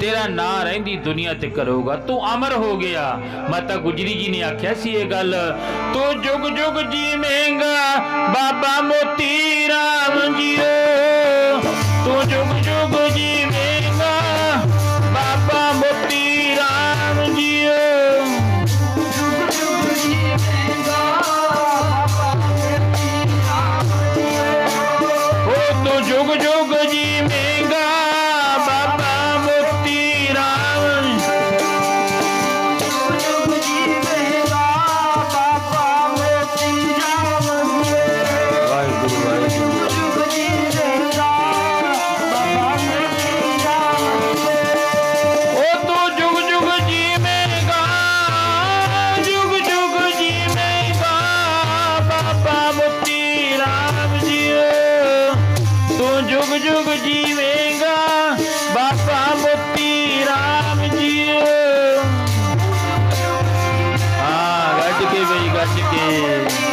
ਤੇਰਾ ਨਾਂ ਰਹਿੰਦੀ ਦੁਨੀਆ ਤੇ ਕਰੂਗਾ ਤੂੰ ਅਮਰ ਹੋ ਗਿਆ ਮਾਤਾ ਗੁਜਰੀ ਜੀ ਨੇ ਆਖਿਆ ਸੀ ਇਹ ਗੱਲ ਤੂੰ ਜੁਗ ਜੁਗ ਜੀਵੇਂਗਾ ਬਾਬਾ ਮੋਤੀ ਰਾਮ ਜੀਓ ਤੂੰ ਜੁਗ ਜੁਗ ਜੀਵੇਂਗਾ ਬਾਬਾ ਮੋਤੀ ਰਾਮ ਜੀਓ ਹੋ ਤੂੰ ਜੁਗ ਜੁਗ ਜੀਵੇਂਗਾ ਤੂੰ ਜੁਗ ਜੁਗ ਜੀਵੇਂਗਾ। ਬਾਬਾ ਮੋਤੀ ਰਾਮ ਜੀ ਹਾਂ ਗੱਜ ਕੇ ਬਈ ਗੱਜ ਕੇ।